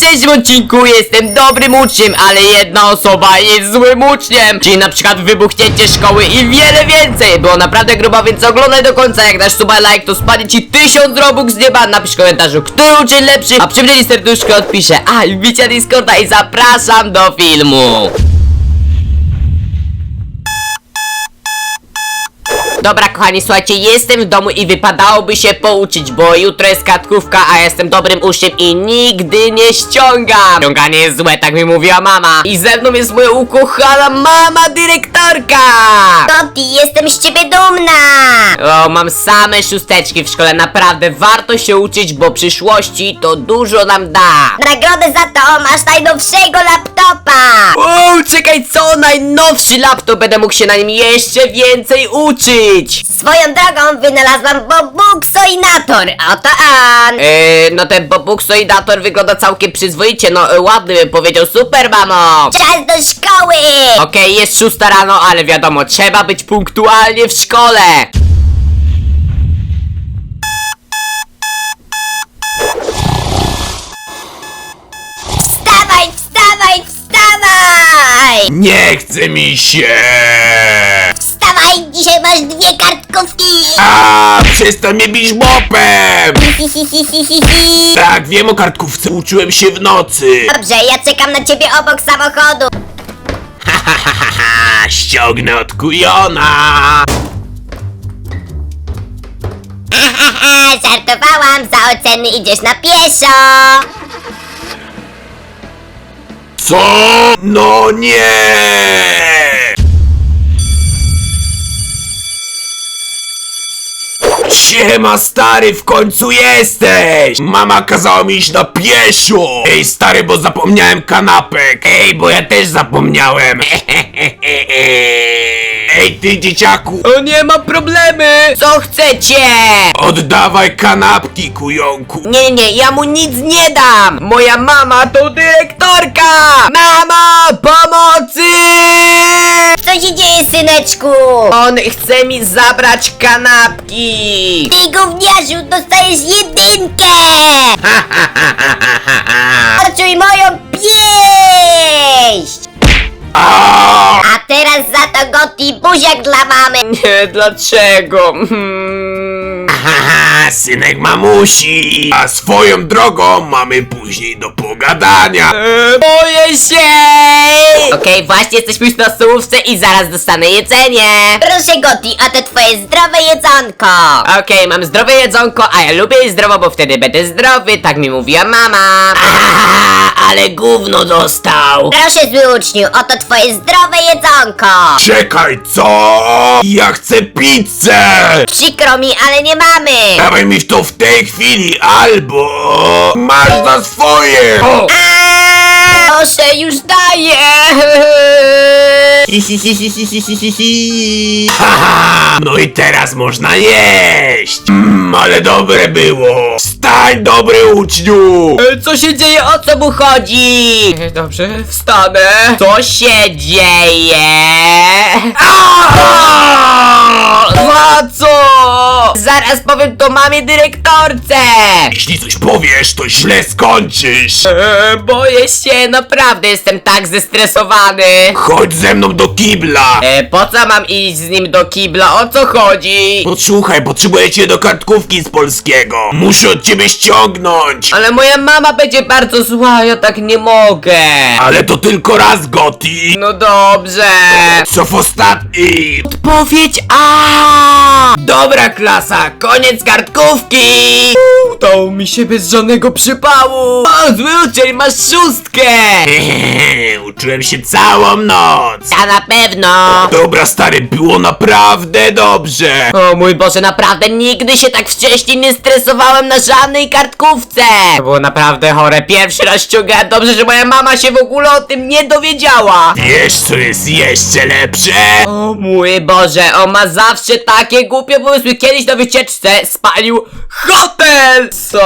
dzisiejszym odcinku jestem dobrym uczniem, ale jedna osoba jest złym uczniem. Czyli na przykład wybuchnięcie szkoły i wiele więcej. Było naprawdę grubo, więc oglądaj do końca. Jak dasz suba like, to spadnie ci tysiąc robux z nieba. Napisz w komentarzu, który uczeń lepszy, a przy mnie serduszko odpiszę. A, i wbicia Discorda i zapraszam do filmu. Dobra, kochani, słuchajcie, jestem w domu i wypadałoby się pouczyć, bo jutro jest kartkówka, a jestem dobrym uczniem i nigdy nie ściągam. Ściąganie jest złe, tak mi mówiła mama. I ze mną jest moja ukochana mama dyrektorka. Toti, jestem z ciebie dumna! O, mam same szósteczki w szkole, naprawdę warto się uczyć, bo przyszłości to dużo nam da. Nagrodę za to masz najnowszego laptopa! O, czekaj, co? Najnowszy laptop, będę mógł się na nim jeszcze więcej uczyć. Swoją drogą wynalazłam Bobuksoinator, oto on! Eee, no ten bobuksoidator wygląda całkiem przyzwoicie, no e, ładny bym powiedział, super mamo! Czas do szkoły! Okej, jest szósta rano, ale wiadomo, trzeba być punktualnie w szkole! Nie chce mi się! Wstawaj, dzisiaj masz dwie kartkówki! A, przestań mnie bić hi, hi. Tak, wiem o kartkówce, uczyłem się w nocy. Dobrze, ja czekam na ciebie obok samochodu. Haha, ściągnę od kujona. Haha, żartowałam, za oceny idziesz na pieszo! Co? No nie! Siema stary, w końcu jesteś! Mama kazała mi iść na pieszo! Ej stary, bo zapomniałem kanapek! Ej, bo ja też zapomniałem! Ej ty dzieciaku! O nie ma problemy! Co chcecie? Oddawaj kanapki, kujonku! Nie, nie, nie, ja mu nic nie dam! Moja mama to dyrektorka! Mama, pomocy! Co się dzieje, syneczku? On chce mi zabrać kanapki! Ty gówniarzu, dostajesz jedynkę! Poczuj moją pieść! A teraz za to Gotti buziak dla mamy! Nie, dlaczego? Hmm. Synek mamusi! A swoją drogą mamy później do pogadania! E, boję się! Okej, właśnie jesteśmy już na stołówce i zaraz dostanę jedzenie! Proszę Gotti, a to twoje zdrowe jedzonko! Okej, mam zdrowe jedzonko, a ja lubię jeść zdrowo, bo wtedy będę zdrowy, tak mi mówiła mama. Ale gówno dostał! Proszę zły uczniu, oto twoje zdrowe jedzonko! Czekaj, co? Ja chcę pizzę! Przykro mi, ale nie mamy! Mi to w tej chwili, albo masz za swoje! O! Proszę, już daję! Haha, no i teraz można jeść! Mmm, ale dobre było! Wstań, dobry uczniu! E, Co się dzieje? O co mu chodzi? E, Dobrze, wstanę. Co się dzieje? Aaaa! Za co? Zaraz powiem to mamie dyrektorce! Jeśli coś powiesz, to źle skończysz! E, boję się, naprawdę jestem tak zestresowany. Chodź ze mną do kibla! E, po co mam iść z nim do kibla? O co chodzi? Posłuchaj, potrzebuję cię do kartkówki z polskiego! Muszę od ciebie ściągnąć! Ale moja mama będzie bardzo zła, ja tak nie mogę. Ale to tylko raz, Goti! No dobrze. Co w ostatni? Powiedz a! Dobra klasa, koniec kartkówki! Udało mi się bez żadnego przypału! O, zły uczeń, masz szóstkę! Uczyłem się całą noc! Ta na pewno! Dobra, stary, było naprawdę dobrze! O mój Boże, naprawdę nigdy się tak wcześniej nie stresowałem na żadnej kartkówce! To było naprawdę chore, pierwszy raz ściągałem, dobrze, że moja mama się w ogóle o tym nie dowiedziała! Wiesz, co jest jeszcze lepsze? O mój Boże, on ma zawsze takie głupie pomysły. Kiedyś na wycieczce spalił hotel! Co?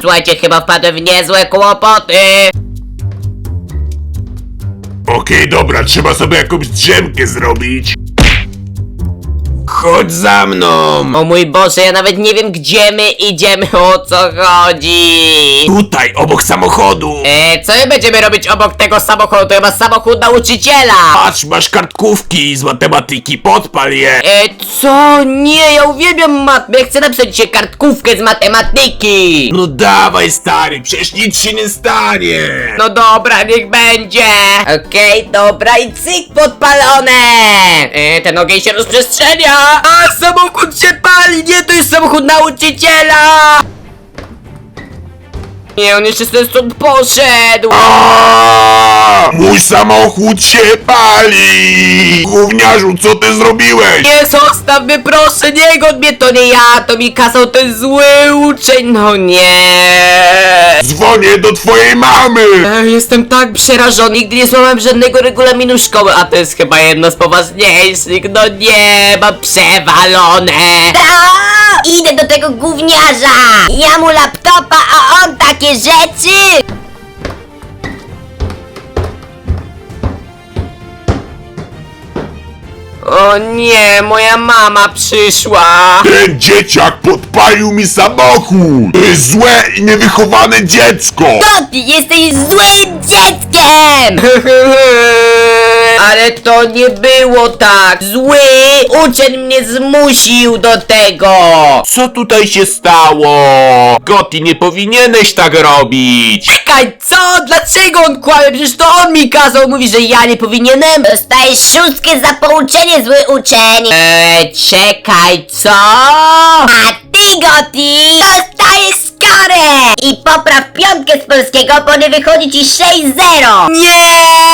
Słuchajcie, chyba wpadłem w niezłe kłopoty. Okej, dobra, trzeba sobie jakąś drzemkę zrobić. Chodź za mną! O mój Boże, ja nawet nie wiem gdzie my idziemy, o co chodzi. Tutaj, obok samochodu! E, co my będziemy robić obok tego samochodu? To chyba samochód nauczyciela. Patrz, masz kartkówki z matematyki, podpal je! E, co? Nie, ja uwielbiam matmę. Ja chcę napisać dzisiaj kartkówkę z matematyki. No dawaj stary, przecież nic się nie stanie! No dobra, niech będzie. Okej, dobra i cyk podpalone. E, ten ogień się rozprzestrzenia. A, samochód się pali. Nie, to jest samochód nauczyciela. Nie, on jeszcze stąd poszedł. Aaaa! Mój samochód się pali! Gówniarzu, co ty zrobiłeś? Nie, zostaw mnie proszę, nie god mnie, to nie ja, to mi kazał ten zły uczeń, no nie. Dzwonię do twojej mamy! E, Jestem tak przerażony, nigdy nie złamałem żadnego regulaminu szkoły, a to jest chyba jedno z poważniejszych, no nie, mam przewalone. O, idę do tego gówniarza! Ja mu laptopa, a on takie rzeczy! O nie, moja mama przyszła. Ten dzieciak podpalił mi samochód! To jest złe i niewychowane dziecko! To ty jesteś złym dzieckiem! Ale to nie było tak. Zły uczeń mnie zmusił do tego. Co tutaj się stało? Goti, nie powinieneś tak robić! Czekaj, co? Dlaczego on kłamie? Przecież to on mi kazał. Mówi, że ja nie powinienem. Dostajesz szóstkę za pouczenie, zły uczeń! Eee, czekaj, co? A ty, Goti, dostajesz karę! I popraw piątkę z polskiego, bo nie wychodzi ci 6-0! Nie!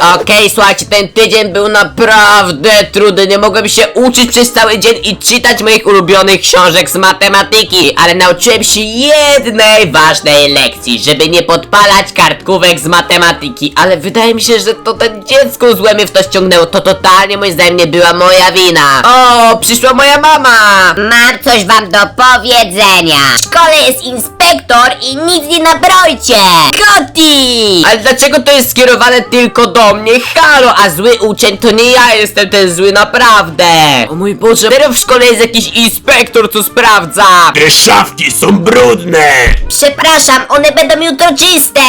Okej, słuchajcie, ten tydzień był naprawdę trudny. Nie mogłem się uczyć przez cały dzień i czytać moich ulubionych książek z matematyki, ale nauczyłem się jednej ważnej lekcji, żeby nie podpalać kartkówek z matematyki. Ale wydaje mi się, że to ten dziecko złe mnie w to ściągnęło. To totalnie moim zdaniem nie była moja wina. O, przyszła moja mama. Mam coś wam do powiedzenia. W szkole jest inspektor i nic nie nabrojcie! Goti! Ale dlaczego to jest skierowane tylko do mnie? Halo, a zły uczeń to nie ja jestem ten zły naprawdę. O mój Boże, serio w szkole jest jakiś inspektor, co sprawdza. Te szafki są brudne! Przepraszam, one będą jutro czyste!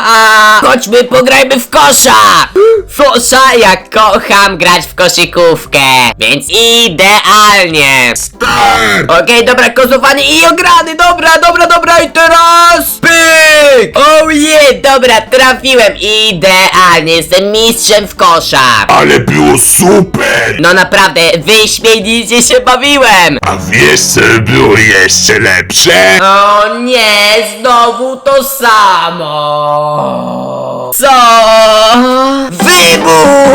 Chodźmy, pograjmy w kosza. Fosza, ja kocham grać w koszykówkę, więc idealnie. Start! Okej, dobra, kozowanie i ograny, dobra, dobra, dobra i teraz pyk! Oh yeah, dobra, trafiłem, idealnie, jestem mistrzem w kosza. Ale było super! No naprawdę, wyśmienicie się bawiłem! A wiesz co było jeszcze lepsze? O nie, znowu to samo! Co? Wybuch!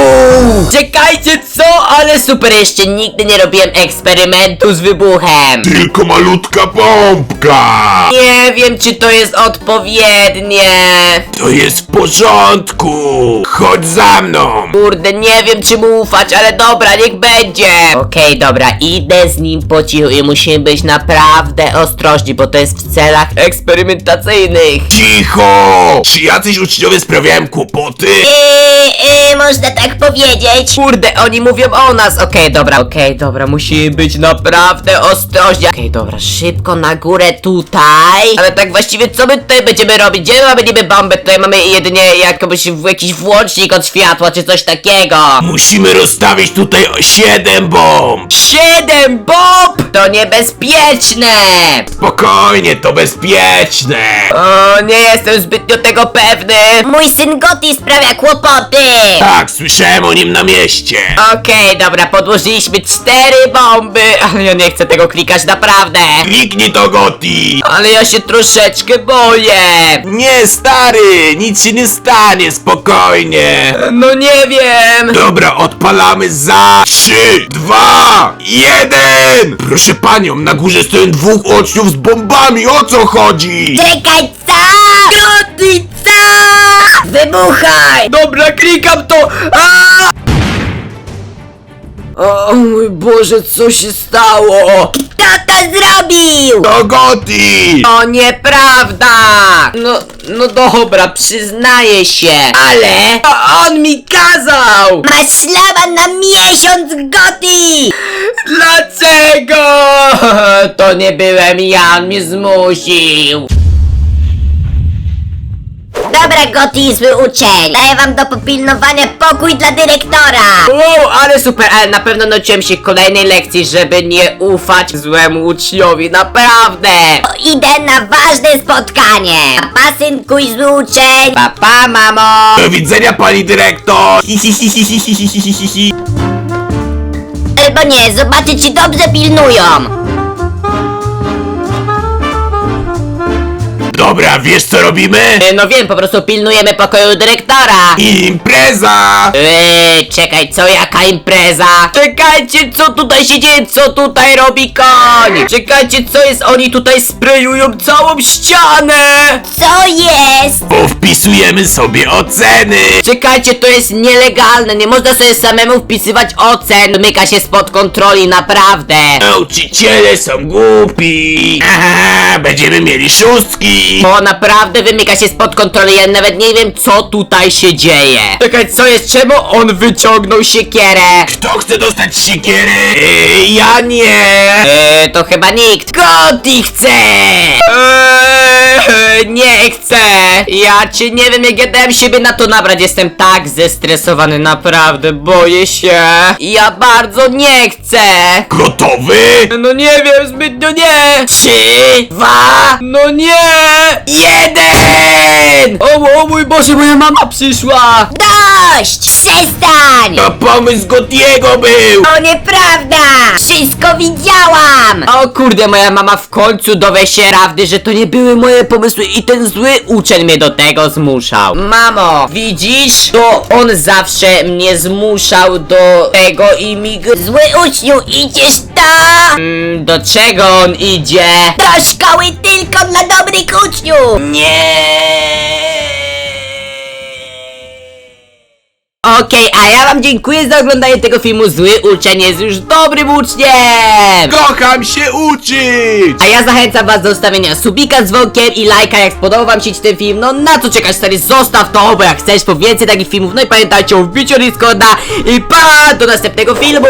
Czekajcie, co? Ale super, jeszcze nigdy nie robiłem eksperymentu z wybuchem! Tylko malutka pompka! Nie wiem, czy to jest odpowiednie. To jest w porządku! Chodź za mną! Kurde, nie wiem, czy mu ufać, ale dobra, niech będzie. Okej, dobra, idę z nim po cichu i musimy być naprawdę ostrożni, bo to jest w celach eksperymentacyjnych. Cicho! Czy jacyś uczniowie sprawiają kłopoty? Yy, yy, można tak powiedzieć. Kurde, oni mówią o nas. Okej, dobra, okej, dobra, musimy być naprawdę ostrożni. Okej, dobra, szybko na górę tutaj. Ale tak właściwie, co my tutaj będziemy robić? Gdzie my mamy niby bombę? Tutaj mamy jedynie jakoś w- jakiś włącznik od światła, czy coś takiego. Musimy rozstawić tutaj siedem bomb! Siedem bomb! To niebezpieczne! Spokojnie, to bezpieczne! O, nie jestem zbytnio tego pewny. Mój syn Goti sprawia kłopoty! Tak, słyszałem o nim na mieście! Okej, dobra, podłożyliśmy cztery bomby, ale ja nie chcę tego klikać, naprawdę. Kliknij to, Goti! Ale ja się troszeczkę boję. Nie, stary! Nic się nie stanie, spokojnie! No nie wiem. Dobra, odpalamy za trzy, dwa, jeden! Proszę panią, na górze stoją dwóch uczniów z bombami, o co chodzi? Czekaj, co? Goty, co? Wybuchaj! Dobra, klikam to. A! O mój Boże, co się stało? Kto to zrobił? To Goti! To nieprawda! No, no dobra, przyznaję się, ale on mi kazał! Masz szlaban na miesiąc, Goti! Dlaczego? To nie byłem ja, on mnie zmusił. Dobra, Goti, zły uczeń. Daję wam do popilnowania pokój dla dyrektora. Wow, ale super, ale na pewno nauczyłem się kolejnej lekcji, żeby nie ufać złemu uczniowi, naprawdę! To Idę na ważne spotkanie. Papa, synku i zły uczeń. Papa, mamo! Do widzenia pani dyrektor! Hi, hi, hi, hi, hi, hi, hi, hi, hi, hi. Albo nie, zobaczy ci dobrze pilnują. Dobra, wiesz co robimy? E, No wiem, po prostu pilnujemy pokoju dyrektora! Impreza! Eee, czekaj, co, jaka impreza? Czekajcie, co tutaj się dzieje, co tutaj robi koń? Czekajcie, co jest, oni tutaj sprayują całą ścianę! Co jest? Bo wpisujemy sobie oceny! Czekajcie, to jest nielegalne, nie można sobie samemu wpisywać ocen, wymyka się spod kontroli, naprawdę! Nauczyciele są głupi! Aha, będziemy mieli szóstki! To naprawdę wymyka się spod kontroli, ja nawet nie wiem, co tutaj się dzieje. Czekaj, co jest, czemu on wyciągnął siekierę? Kto chce dostać siekierę? Eee, ja nie! Eee, to chyba nikt. Goti chce! Eee, nie chcę! Ja cię nie wiem, jak ja dałem siebie na to nabrać. Jestem tak zestresowany, naprawdę, boję się. Ja bardzo nie chcę! Gotowy? No nie wiem, zbytnio nie! Trzy, dwa, no nie! Jeden! O, o mój Boże, moja mama przyszła! Dość! Przestań! To pomysł Gotiego był! To nieprawda! Wszystko widziałam! O kurde, moja mama w końcu dowie się prawdy, że to nie były moje pomysły i ten zły uczeń mnie do tego zmuszał. Mamo, widzisz? To on zawsze mnie zmuszał do tego i mi... Zły uczniu, idziesz do... Mm, do czego on idzie? Do szkoły tylko dla dobrych uczniów! Okej, a ja wam dziękuję za oglądanie tego filmu. Zły uczeń jest już dobrym uczniem! Kocham się uczyć! A ja zachęcam was do zostawienia subika z dzwonkiem i lajka jak spodobał wam się ten film No na co czekasz stary, zostaw to, bo jak chcesz po więcej takich filmów No i pamiętajcie o wbiciu Discorda I pa, do następnego filmu